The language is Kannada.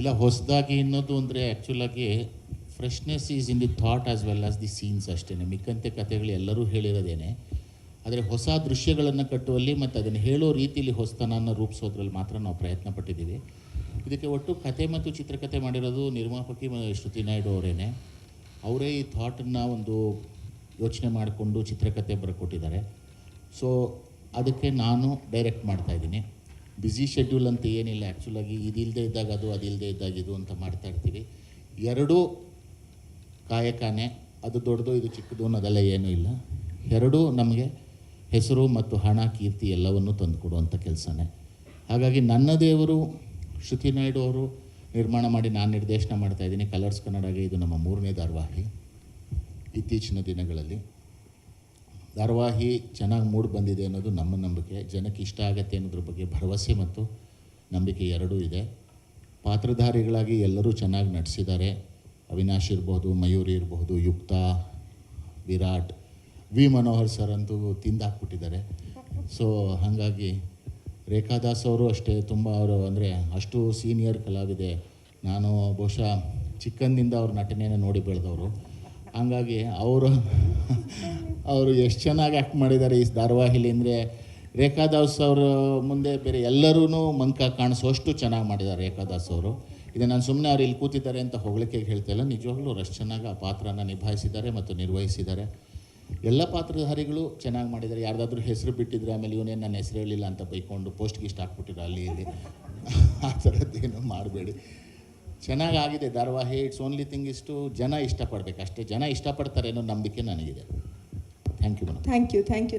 ಇಲ್ಲ, ಹೊಸದಾಗಿ ಇನ್ನೊಂದು ಅಂದರೆ ಆ್ಯಕ್ಚುಲಾಗಿ freshness is in the thought as well as the scenes ಅಷ್ಟೇ ಮಿಕ್ಕಂತೆ ಕಥೆಗಳು ಎಲ್ಲರೂ ಹೇಳಿರೋದೇನೆ. ಆದರೆ ಹೊಸ ದೃಶ್ಯಗಳನ್ನು ಕಟ್ಟುವಲ್ಲಿ ಮತ್ತು ಅದನ್ನು ಹೇಳೋ ರೀತಿಯಲ್ಲಿ ಹೊಸತನನ್ನು ರೂಪಿಸೋದ್ರಲ್ಲಿ ಮಾತ್ರ ನಾವು ಪ್ರಯತ್ನ ಪಟ್ಟಿದ್ದೀವಿ. ಇದಕ್ಕೆ ಒಟ್ಟು ಕತೆ ಮತ್ತು ಚಿತ್ರಕಥೆ ಮಾಡಿರೋದು ನಿರ್ಮಾಪಕಿ ಶ್ರುತಿ ನಾಯ್ಡು ಅವರೇನೆ. ಅವರೇ ಈ ಥಾಟನ್ನು ಒಂದು ಯೋಚನೆ ಮಾಡಿಕೊಂಡು ಚಿತ್ರಕಥೆ ಬರ್ಕೊಟ್ಟಿದ್ದಾರೆ. ಸೊ ಅದಕ್ಕೆ ನಾನು ಡೈರೆಕ್ಟ್ ಮಾಡ್ತಾಯಿದ್ದೀನಿ ಬ್ಯುಸಿ ಶೆಡ್ಯೂಲ್ ಅಂತ ಏನಿಲ್ಲ. ಆ್ಯಕ್ಚುಲಾಗಿ ಇದಿಲ್ಲದೆ ಇದ್ದಾಗ ಅದು ಅದಿಲ್ಲದೆ ಇದ್ದಾಗ ಇದು ಅಂತ ಮಾಡ್ತಾ ಇರ್ತೀವಿ. ಎರಡೂ ಕಾಯಕಾನೆ, ಅದು ದೊಡ್ಡದು ಇದು ಚಿಕ್ಕದು ಅನ್ನೋದೆಲ್ಲ ಏನೂ ಇಲ್ಲ. ಎರಡೂ ನಮಗೆ ಹೆಸರು ಮತ್ತು ಹಣ, ಕೀರ್ತಿ ಎಲ್ಲವನ್ನು ತಂದುಕೊಡುವಂಥ ಕೆಲಸನೇ. ಹಾಗಾಗಿ ನನ್ನ ದೇವರು, ಶ್ರುತಿ ನಾಯ್ಡು ಅವರು ನಿರ್ಮಾಣ ಮಾಡಿ ನಾನು ನಿರ್ದೇಶನ ಮಾಡ್ತಾ ಇದ್ದೀನಿ. ಕಲರ್ಸ್ ಕನ್ನಡಗೆ ಇದು ನಮ್ಮ ಮೂರನೇ ಧಾರಾವಾಹಿ. ಇತ್ತೀಚಿನ ದಿನಗಳಲ್ಲಿ. ಧಾರಾವಾಹಿ ಚೆನ್ನಾಗಿ ಮೂಡ್ ಬಂದಿದೆ ಅನ್ನೋದು ನಮ್ಮ ನಂಬಿಕೆ. ಜನಕ್ಕೆ ಇಷ್ಟ ಆಗತ್ತೆ ಅನ್ನೋದ್ರ ಬಗ್ಗೆ ಭರವಸೆ ಮತ್ತು ನಂಬಿಕೆ ಎರಡೂ ಇದೆ. ಪಾತ್ರಧಾರಿಗಳಾಗಿ ಎಲ್ಲರೂ ಚೆನ್ನಾಗಿ ನಟಿಸಿದ್ದಾರೆ ಅವಿನಾಶ್ ಇರಬಹುದು ಮಯೂರಿ ಇರಬಹುದು ಯುಕ್ತ, ವಿರಾಟ್, ವಿ ಮನೋಹರ್ ಸರ್ ಅಂತೂ ತಿಂದಾಕ್ಬಿಟ್ಟಿದ್ದಾರೆ ಸೊ ಹಾಗಾಗಿ ರೇಖಾದಾಸ್ ಅವರು ಅಷ್ಟೇ ತುಂಬ ಅವರು ಅಂದರೆ ಅಷ್ಟು ಸೀನಿಯರ್ ಕಲಾವಿದೆ. ನಾನು ಬಹುಶಃ ಚಿಕ್ಕಂದಿಂದ ಅವ್ರ ನಟನೆಯನ್ನು ನೋಡಿ ಬೆಳೆದವರು. ಹಂಗಾಗಿ ಅವರು ಅವರು ಎಷ್ಟು ಚೆನ್ನಾಗಿ ಆ್ಯಕ್ಟ್ ಮಾಡಿದ್ದಾರೆ ಈ ಧಾರಾವಾಹಿಲಿ ಅಂದರೆ ರೇಖಾದಾಸ್ ಅವರು ಮುಂದೆ ಬೇರೆ ಎಲ್ಲರೂ ಮಂಕ ಕಾಣಿಸೋಷ್ಟು ಚೆನ್ನಾಗಿ ಮಾಡಿದ್ದಾರೆ ರೇಖಾದಾಸ್ ಅವರು. ಇದು ನಾನು ಸುಮ್ಮನೆ ಅವ್ರು ಇಲ್ಲಿ ಕೂತಿದ್ದಾರೆ ಅಂತ ಹೊಗಳಿಕೆಗೆ ಹೇಳ್ತಾ ಇಲ್ಲ. ನಿಜವಾಗ್ಲೂ ಅವ್ರು ಅಷ್ಟು ಚೆನ್ನಾಗಿ ಆ ಪಾತ್ರನ ನಿಭಾಯಿಸಿದ್ದಾರೆ ಮತ್ತು ನಿರ್ವಹಿಸಿದ್ದಾರೆ. ಎಲ್ಲ ಪಾತ್ರಧಾರಿಗಳು ಚೆನ್ನಾಗಿ ಮಾಡಿದ್ದಾರೆ. ಯಾರ್ದಾದ್ರೂ ಹೆಸರು ಬಿಟ್ಟಿದ್ರೆ ಆಮೇಲೆ ಇವನೇನು ನನ್ನ ಹೆಸರು ಹೇಳಿಲ್ಲ ಅಂತ ಬೈಕೊಂಡು ಪೋಸ್ಟ್ ಗಿಸ್ಟ್ ಹಾಕ್ಬಿಟ್ಟಿರೋ ಅಲ್ಲಿ ಇಲ್ಲಿ. ಆ ಥರದ್ದೇನು ಮಾಡಬೇಡಿ. ಚೆನ್ನಾಗಿ ಆಗಿದೆ ಧಾರಾವಾಹಿ ಇಟ್ಸ್ ಓನ್ಲಿ ಥಿಂಗ್ ಇಷ್ಟು ಜನ ಇಷ್ಟಪಡಬೇಕು. ಅಷ್ಟೇ ಜನ ಇಷ್ಟಪಡ್ತಾರೆ ಅನ್ನೋ ನಂಬಿಕೆ ನನಗಿದೆ. Thank you thank you thank you